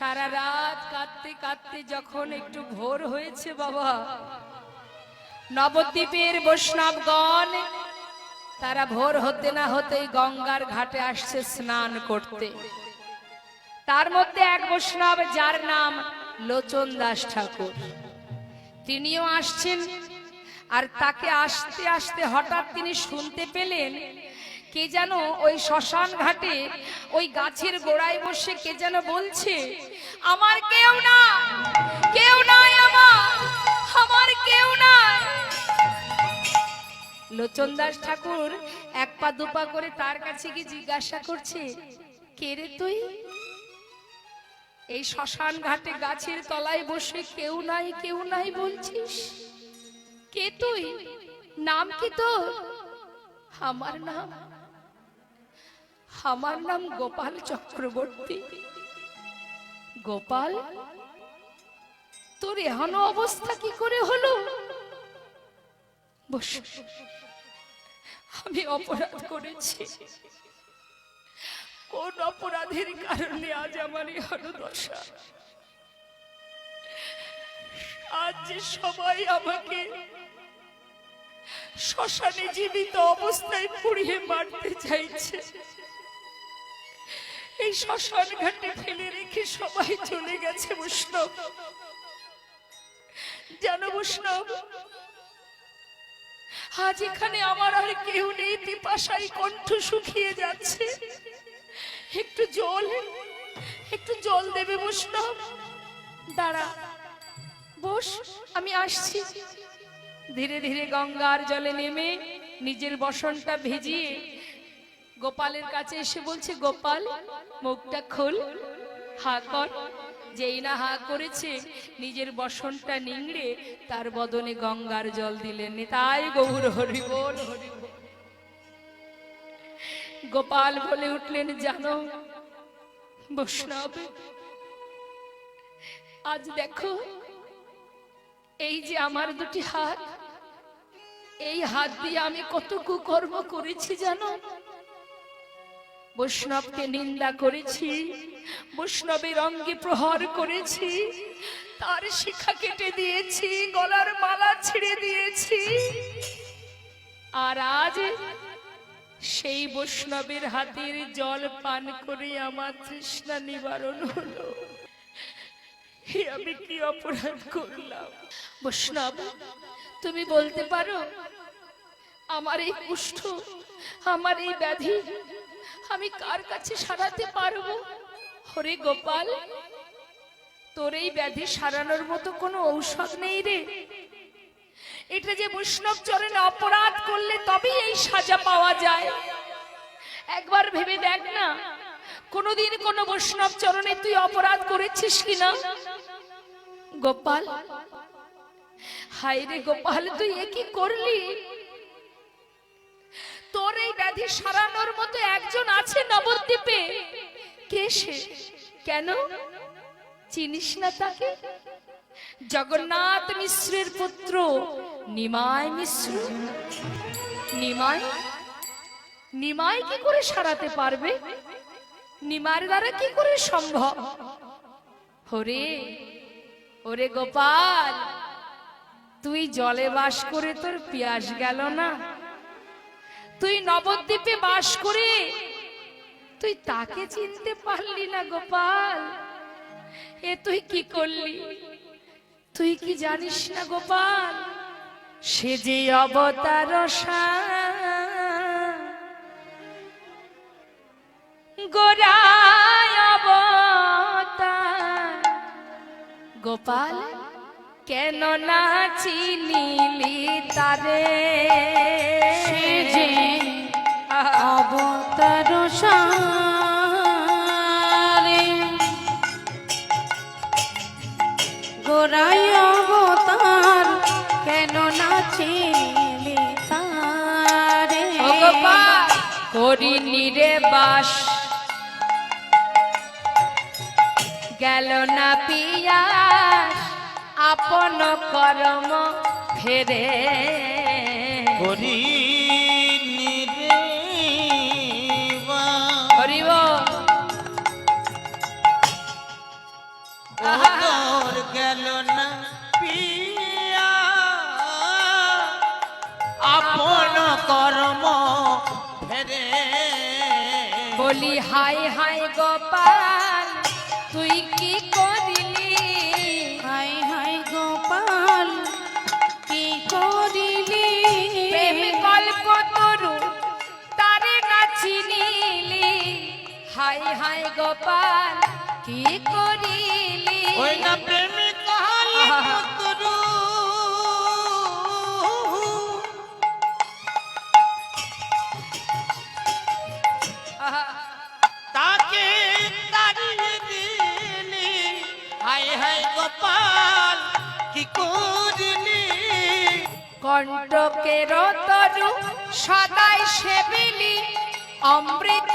সারা রাত কাঁদতে কাঁদতে যখন একটু ভোর হয়েছে বাবা, নবদ্বীপের বৈষ্ণবগণ, তারা ভোর হতে না হতেই গঙ্গার ঘাটে আসছে স্নান করতে। তার মধ্যে এক বৈষ্ণব যার নাম লোচন দাস ঠাকুর। তিনিও আসছেন, আর তাকে আসতে আসতে হঠাৎ তিনি শুনতে পেলেন কে যেন ওই শ্মশান ঘাটে, ওই গাছের গোড়ায় বসে কে যেন বলছে, আমার কেউ না কেউ নাই আমার আমার কেউ নাই। লোচন দাস ঠাকুর এক পা দুপা করে তার কাছে গিয়ে জিজ্ঞাসা করছে, কে রে তুই? এই শ্মশান ঘাটে গাছের তলায় বসে কেউ নাই কেউ নাই বলছিস? কে তুই? নাম কি তোর? আমার নাম আমার নাম গোপাল চক্রবর্তী। গোপাল, তোর এহনো অবস্থা কি করে হলো? আমি অপরাধ করেছি। কোন অপরাধের কারণে আজ আমার এই হনদশা আজ যে সবাই আমাকে শ্মশানে জীবিত অবস্থায় পুড়িয়ে মারতে চাইছে এই শ্মশান ঘাটে ফেলে রেখে সবাই চলে গেছে বৈষ্ণব। জানো বৈষ্ণব, আজ এখানে আমার আর কেউ নেই পিপাসাই কণ্ঠ শুকিয়ে যাচ্ছে। একটু জল একটু জল দেবে বৈষ্ণব। দাঁড়া, বস, আমি আসছি। ধীরে ধীরে গঙ্গার জলে নেমে নিজের বসনটা ভেজিয়ে গোপালের কাছে এসে বলছে, গোপাল, মুখটা খোল, হা কর। যেই না হা করেছে, নিজের বসনটা নিংড়ে তার বদনে গঙ্গার জল দিলেন। তাই গৌর হরি বল। গোপাল বলে উঠলেন, জানো, বৈষ্ণব, আজ দেখো, এই যে আমার দুটি হাত, এই হাত দিয়ে আমি কত কুকর্ম করেছি, জানো? বৈষ্ণবকে নিন্দা করেছি, বৈষ্ণবের অঙ্গে প্রহার করেছি, তার শিখা কেটে দিয়েছি, গলার মালা ছিঁড়ে দিয়েছি। আর আজ সেই বৈষ্ণবের হাতের জল পান করে আমার তৃষ্ণা নিবারণ হলো। আমি কি অপরাধ করলাম? বৈষ্ণব, তুমি বলতে পারো, আমার এই কুষ্ঠ, আমার এই ব্যাধি আমি কার কাছে সারাতে পারব? হরে গোপাল, তোর এই ব্যাধি সারানোর মতো কোনো ঔষধ নেই রে। এটা যে বৈষ্ণব চরণে অপরাধ করলে তবেই এই সাজা পাওয়া যায়। একবার ভেবে দেখ না, কোনোদিন কোন বৈষ্ণব চরণে তুই অপরাধ করেছিস কিনা? গোপাল, হায় রে গোপাল, তুই এ কি করলি? তোর এই ব্যাধি সারানোর মতো একজন আছে নবদ্বীপে? কে সে? কেন? চিনিস না তাকে? জগন্নাথ মিশ্রের পুত্র নিমায় মিশ্র? নিমায় নিমায় কি করে সারাতে পারবে? নিমার দ্বারা কি করে সম্ভব? হরে ওরে গোপাল, তুই জলে বাস করে তোর পিয়াস গেল না? তুই নবদ্বীপে বাস করে তুই তাকে চিনতে পারলি না, গোপাল। এ তুই কি করলি? তুই কি জানিস না, গোপাল? সে যে অবতার গোরায় অবতার। গোপাল কেন না চিনিলি তারে? সে যে অবতার সারে। গোড়াই অবতার কেন নাচিলি তারে? ও গোপাল করিনি রে বাস। গেল না পিয়াস। আপন কর্ম ফেরে। গেল না পিয়া। আপন কর্ম ফেরে। বলি হাই হাই গোপাল তুই কি কর গোপাল কি করিলি? ওই না প্রেমিক কাহালি। পুত্রু। তাকে তাড়িয়ে দিলি। হাই হাই গোপাল কি করলি? কণ্টকের তরু সদাই সেবিলি অমৃত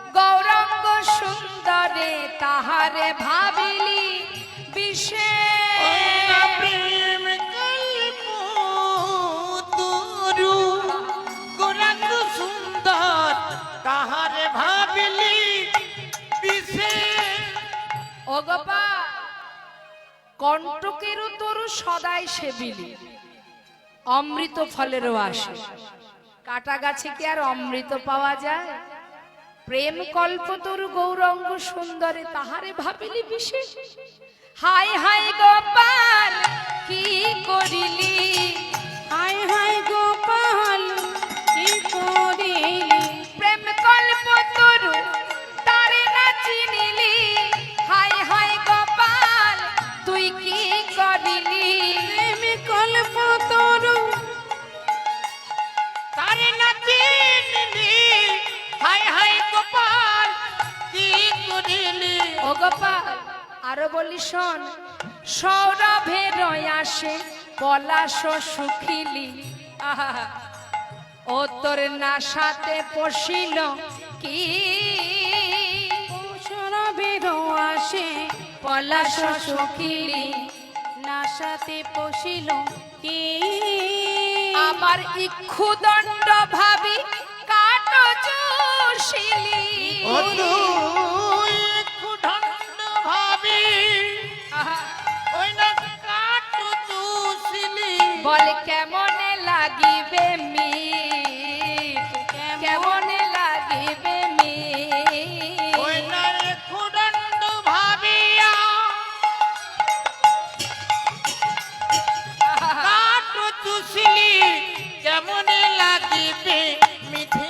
সুন্দরে তাহারে ভাবিলি বিশেষ। প্রেম তরু গৌরাঙ্গ সুন্দর তাহারে ভাবিলি বিশেষ। ও গোপা কণ্টকেরও তরু সদাই সেবিলি অমৃত ফলেরও আসে কাটা গাছে কি আর অমৃত পাওয়া যায়? প্রেম কল্প তোর গৌরঙ্গ সুন্দরে তাহারে ভাবিলি বিশেষ হাই হাই গোপাল, কি করিলি? হাই হাই গোপাল আরও বলি, শোন। সৌরভের আসে, পলাশ সুখিলি। ও তোর না সাথে পশিল কি? সরবের আসে, পলাশ সুখিলি। নাশাতে পশিল কি? আমার ইক্ষু বলে কেমনে লাগিবে মিট কেমনে লাগিবে না কুঢণ্ড ভাবিয়া চুষিলি কেমন লাগিবে মিঠে?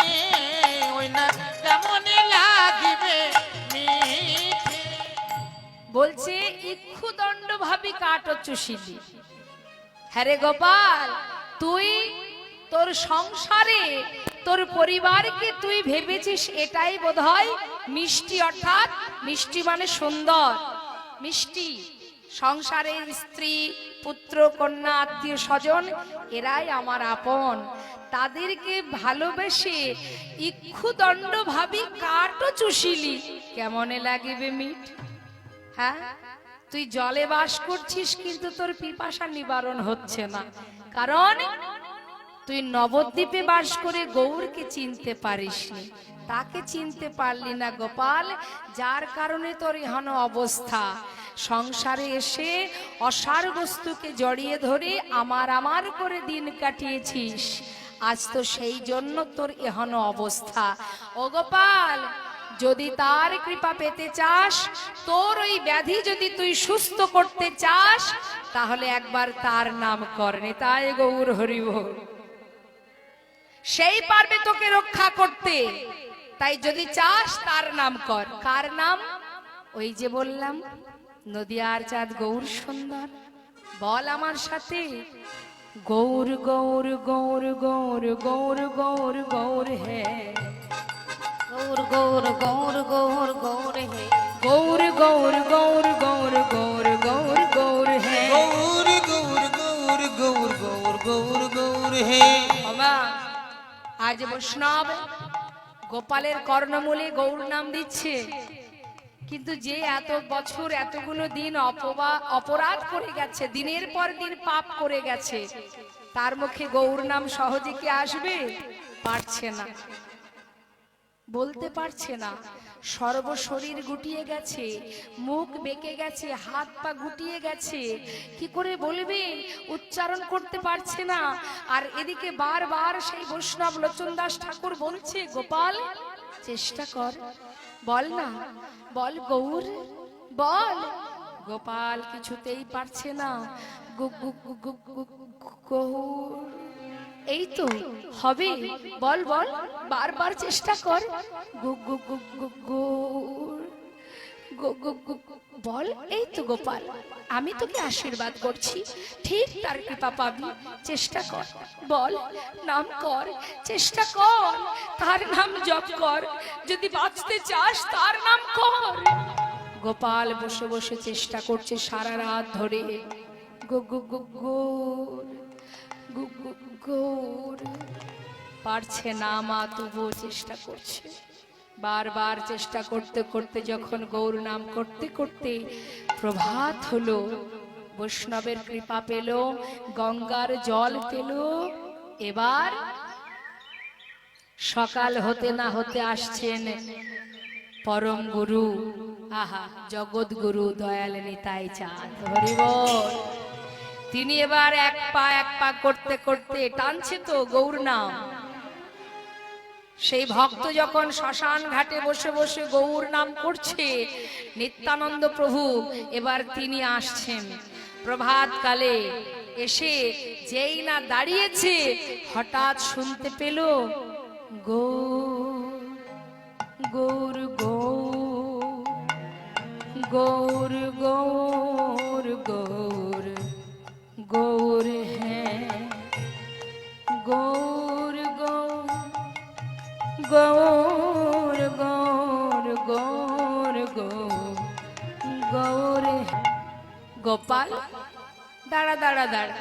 ওই না কেমন লাগিবে বলছে ইক্ষু দণ্ড ভাবি কাট চুষিলি। হ্যাঁ রে গোপাল, তুই তোর সংসারে, তোর পরিবারকে তুই ভেবেছিস এটাই বোধহয় মিষ্টি, অর্থাৎ মিষ্টি মানে সুন্দর। মিষ্টি সংসারের স্ত্রী, পুত্র, কন্যা, আত্মীয় স্বজন, এরাই আমার আপন। তাদেরকে ভালোবেসে ইক্ষু দণ্ড ভাবি কাটও চুষিলি। কেমনে লাগিবে মিঠ? হ্যাঁ? তুই জলে বাস করছিস, কিন্তু তোর পিপাসা নিবারণ হচ্ছে না। কারণ তুই নবদ্বীপে বাস করে গৌরকে চিনতে পারিসনি। তাকে চিনতে পারলি না গোপাল, যার কারণে তোর এহন অবস্থা। সংসারে এসে অসার বস্তুকে জড়িয়ে ধরে আমার আমার করে দিন কাটিয়েছিস। আজ তো সেই জন্য তোর এহন অবস্থা। ও গোপাল যদি তার কৃপা পেতে চাস, তোর ওই ব্যাধি যদি তুই সুস্থ করতে চাস, তাহলে একবার তার নাম কর তাই গৌর হরিব সেই পারবে তোকে রক্ষা করতে। তাই যদি চাস, তার নাম কর। কার নাম? ওই যে বললাম, নদিয়ার চাঁদ গৌর সুন্দর। বল আমার সাথে। গৌর গৌর গৌর গৌর গৌর গৌর গৌর হ্যাঁ। গৌর গৌর গৌর গৌর গৌর হে গৌর গৌর গৌর গৌর গৌর গৌর গৌর হ্যাঁ গৌর গৌর গৌর গৌর গৌর গৌর গৌর হে বাবা আজ বৈষ্ণব গোপালের কর্ণমূলে গৌর নাম দিচ্ছে কিন্তু যে এত বছর এতগুলো দিন অপবা অপরাধ করে গেছে দিনের পর দিন পাপ করে গেছে তার মুখে গৌর নাম সহজে কি আসবে পারছে না বলতে পারছে না। সর্বশরীর গুটিয়ে গেছে মুখ বেঁকে গেছে হাত পা গুটিয়ে গেছে। কি করে বলবে উচ্চারণ করতে পারছে না। আর এদিকে বারবার সেই বৈষ্ণব লোচন দাস ঠাকুর বলছে গোপাল চেষ্টা কর। বল না। বল গৌর। বল। গোপাল কিছুতেই পারছে না। গৌর। এই তো হবে বল বল বারবার চেষ্টা কর। বল এই তো গোপাল আমি তোকে আশীর্বাদ করছি ঠিক তার কৃপা পাবি চেষ্টা কর বল নাম কর চেষ্টা কর তার নাম জপ কর যদি বাঁচতে চাস তার নাম কর গোপাল বসে বসে চেষ্টা করছে সারা রাত ধরে গো গো গু গু গৌর। পারছে না মা, তবুও চেষ্টা করছে। বারবার চেষ্টা করতে করতে, যখন গৌর নাম করতে করতে প্রভাত হলো, বৈষ্ণবের কৃপা পেল, গঙ্গার জল পেল, এবার সকাল হতে না হতে আসছেন পরম গুরু। আহা জগৎ গুরু দয়াল নিতাই চাঁদ। হরিবল। তিনি এবার এক পা এক পা করতে করতে টানছে তো গৌর নাম। সেই ভক্ত যখন শ্মশান ঘাটে বসে বসে গৌর নাম করছে, নিত্যানন্দ প্রভু, এবার তিনি আসছেন। প্রভাত কালে এসে যেই না দাঁড়িয়েছে, হঠাৎ শুনতে পেল গৌর গৌর গৌর গৌর গৌর। গৌর হ্যাঁ গৌর গৌর গৌর গৌর গৌর গৌর গৌর গোপাল দাঁড়া দাঁড়া দাঁড়া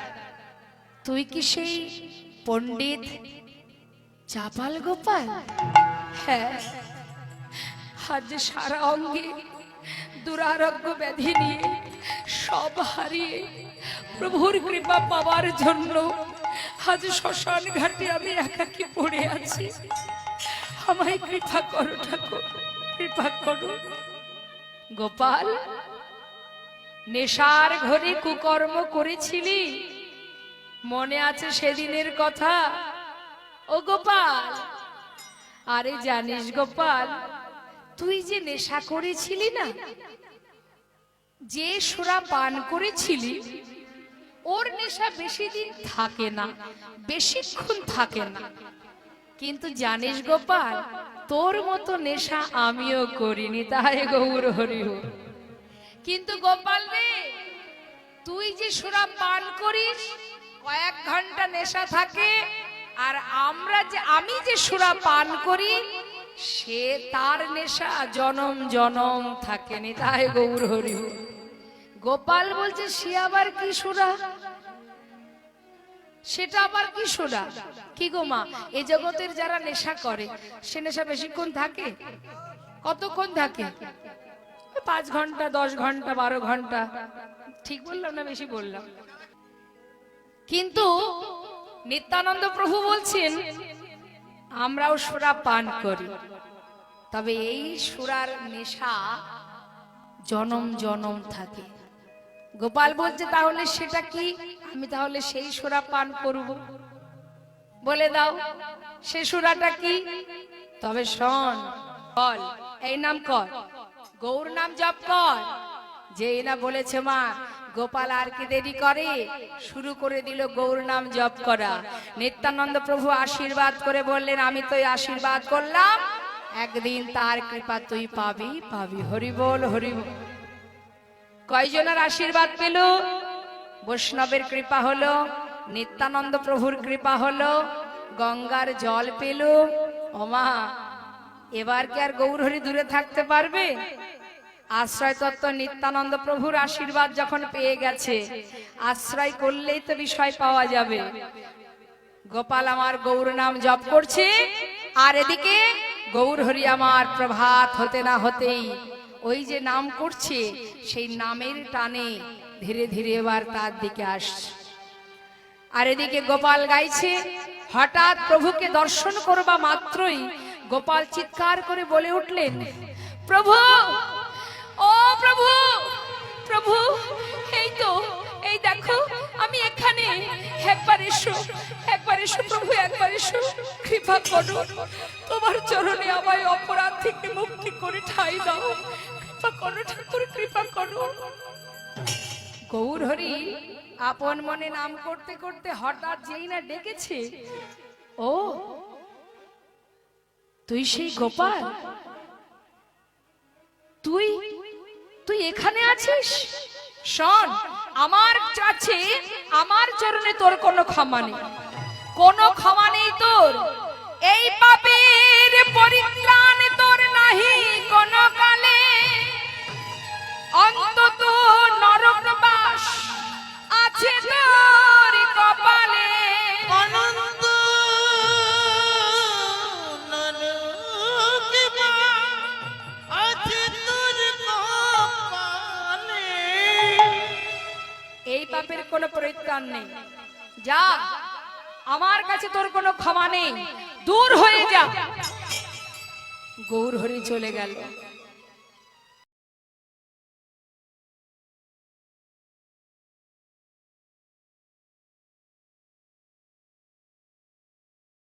তুই কি সেই পণ্ডিত চাপাল গোপাল হ্যাঁ আজ সারা অঙ্গে দুরারোগ্য ব্যাধি নিয়ে সব হারিয়ে প্রভুর কৃপা পাওয়ার জন্য আজ শ্মশান ঘাটে আমি একাকি পড়ে আছি। আমায় কৃপা করো ঠাকুর, কৃপা করো। গোপাল, নেশার ঘরে কুকর্ম করেছিলি? মনে আছে সেদিনের কথা? ও গোপাল, আরে জানিস গোপাল, তুই যে নেশা করেছিলি না? যে সুরা পান করেছিলি ওর নেশা বেশি দিন থাকে না, বেশিক্ষণ থাকে না কিন্তু জানিস গোপাল, তোর মতো নেশা আমিও করিনি, তাই গৌর হরি। কিন্তু গোপাল রে, তুই যে সুরা পান করিস, কয়েক ঘণ্টা নেশা থাকে, আর আমরা যে, আমি যে সুরা পান করি, সে তার নেশা জনম জনম থাকেনি, তাই গৌর হরি। গোপাল বলছে, সে আবার কি সুরা সেটা আবার কি সোনা কি গো মা এই জগতের যারা নেশা করে, সে নেশা বেশিক্ষণ থাকে? কতক্ষণ থাকে? পাঁচ ঘণ্টা, দশ ঘণ্টা, বারো ঘণ্টা। ঠিক বললাম না, বেশি বললাম? কিন্তু নিত্যানন্দ প্রভু বলছেন, আমরাও সুরা পান করি। তবে এই সুরার নেশা জনম জনম থাকে। গোপাল বলছে, তাহলে সেটা কি? আমি তাহলে সেই সুরা পান করব। বলে দাও, সে সুরাটা কি? তবে শোন, বল, এই নাম কর। গৌর নাম জপ কর। যে না বলেছে মা, গোপাল আর কি দেরি করে? শুরু করে দিল গৌর নাম জপ করা। নিত্যানন্দ প্রভু আশীর্বাদ করে বললেন, আমি তো আশীর্বাদ করলাম। একদিন তার কৃপা তুই পাবি। পাবি। হরি বল হরি বল। কয়জনের আশীর্বাদ পেল? বৈষ্ণবের কৃপা হলো, নিত্যানন্দ প্রভুর কৃপা হলো, গঙ্গার জল পেল। ওমা এবার কি আর গৌরহরি দূরে থাকতে পারবে? আশ্রয় তত্ত্ব নিত্যানন্দ প্রভুর আশীর্বাদ যখন পেয়ে গেছে, আশ্রয় করলেই তো বিষয় পাওয়া যাবে। গোপাল আমার গৌর নাম জপ করছে, আর এদিকে গৌর হরি আমার প্রভাত হতে না হতেই ওই যে নাম করছে, সেই নামের টানে ধীরে ধীরে এবার তার দিকে আস আর এদিকে গোপাল গাইছে, হঠাৎ প্রভুকে দর্শন করবা মাত্রই গোপাল চিৎকার করে বলে উঠলেন, প্রভু! ও প্রভু! প্রভু! দেখো, আমি এখানে। একবার এসো একবার এসো প্রভু, একবার এসো। কৃপা করো। তোমার চরণে আমায় অপরাধ থেকে মুক্তি করে ঠাই দাও। কৃপা করো ঠাকুর, কৃপা করো। গৌর হরি আপন মনে নাম করতে করতে হঠাৎ যেই না ডেকেছে। ও, তুই সেই গোপাল? তুই তুই এখানে আছিস? শোন, আমার কাছে, আমার চরণে তোর কোনো ক্ষমা নেই। কোনো ক্ষমা নেই তোর। এই পাপের পরিত্রাণ তোর নাহি কোনো কালে। অন্তত নরকবাস আছে তোর কপালে। পরিত্রাণ নেই। যা, আমার কাছে তোর কোনো ক্ষমা নেই। দূর হয়ে যা। গৌর হরি চলে গেল।